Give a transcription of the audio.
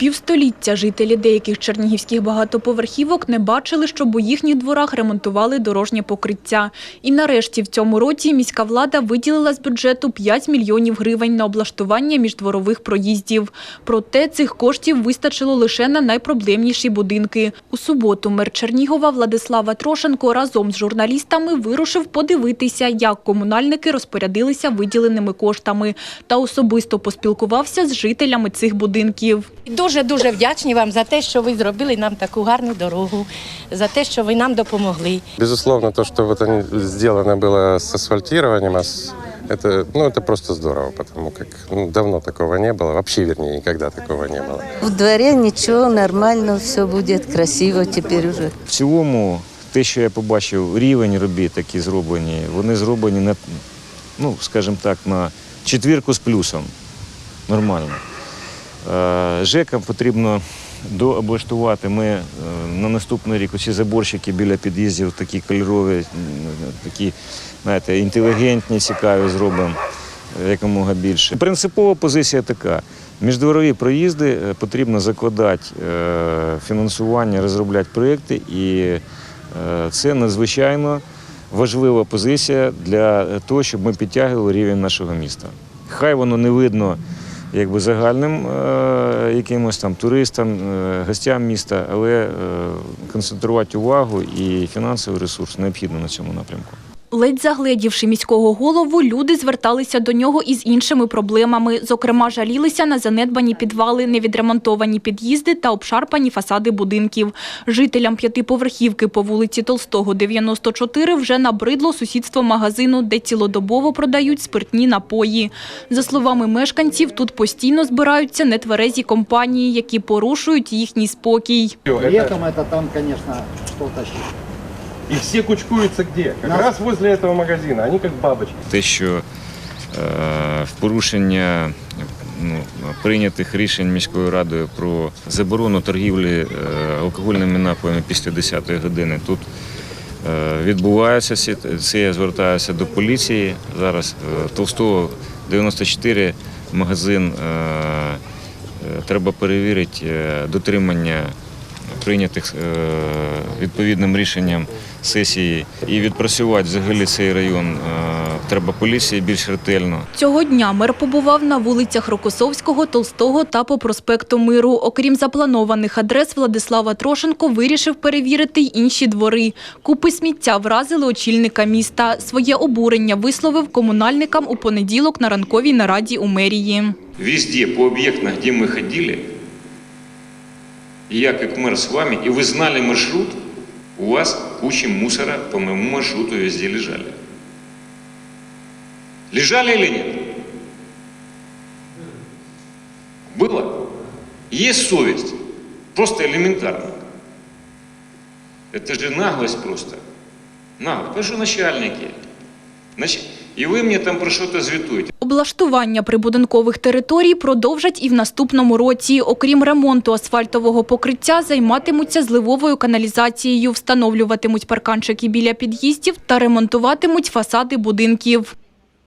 Півстоліття жителі деяких чернігівських багатоповерхівок не бачили, щоб у їхніх дворах ремонтували дорожнє покриття. І нарешті в цьому році міська влада виділила з бюджету 5 мільйонів гривень на облаштування міждворових проїздів. Проте цих коштів вистачило лише на найпроблемніші будинки. У суботу мер Чернігова Владислава Трошенко разом з журналістами вирушив подивитися, як комунальники розпорядилися виділеними коштами та особисто поспілкувався з жителями цих будинків Дуже дуже вдячні вам за те, що ви зробили нам таку гарну дорогу, за те, що ви нам допомогли. Безусловно, то, что вот они сделано было с асфальтированием, а с- это, ну, это просто здорово, потому как ну, давно такого не было, вообще, вернее, никогда такого не было. В дворе ничего, нормально, все будет красиво теперь уже. В цілому, те, що я побачив, рівень робіт, які зроблені, вони зроблені на, ну, скажімо так, на четвірку з плюсом. Нормально. Е, ЖЕКам потрібно дооблаштувати. Ми е, на наступний рік оці заборщики біля під'їздів такі кольорові, такі, знаєте, інтелігентні, цікаві зробимо якомога більше. Принципова позиція така. Міждворові проїзди е, потрібно закладати фінансування, розробляти проєкти, і це надзвичайно важлива позиція для того, щоб ми підтягували рівень нашого міста. Хай воно не видно якби загальним е, якимось там туристам, е, гостям міста, але е, концентрувати увагу і фінансовий ресурс необхідно на цьому напрямку. Ледь загледівши міського голову, люди зверталися до нього із іншими проблемами. Зокрема, жалілися на занедбані підвали, невідремонтовані під'їзди та обшарпані фасади будинків. Жителям п'ятиповерхівки по вулиці Толстого, 94 вже набридло сусідство магазину, де цілодобово продають спиртні напої. За словами мешканців, тут постійно збираються нетверезі компанії, які порушують їхній спокій. Летом это там, конечно, что-то щ- И все кучкуются где? Как Нас- раз возле этого магазина, они как бабочки. те, що е, в порушення ну, прийнятих рішень міською радою про заборону торгівлі е, алкогольними напоями після 10-ї години тут е, відбувається. Це- я звертаюся до поліції. Зараз е, Толстого 94 магазин. е, Треба перевірити дотримання прийнятих е, відповідним рішенням сесії і відпрацювати взагалі цей район е, треба поліції більш ретельно. Цього дня мер побував на вулицях Рокосовського, Толстого та по проспекту Миру. Окрім запланованих адрес, Владислава Трошенко вирішив перевірити й інші двори. Купи сміття вразили очільника міста. Своє обурення висловив комунальникам у понеділок на ранковій нараді у мерії. Везде, по объектам, где мы ходили, и я как мэр с вами, и вы знали маршрут, у вас куча мусора по моему маршруту везде лежали. Лежали или нет? Было? Есть совесть. Просто элементарно. Это же наглость просто. Наглость. Потому что начальники. Значит, и вы мне там про что-то звітуєте. Облаштування прибудинкових територій продовжать і в наступному році. Окрім ремонту асфальтового покриття, займатимуться зливовою каналізацією, встановлюватимуть парканчики біля під'їздів та ремонтуватимуть фасади будинків.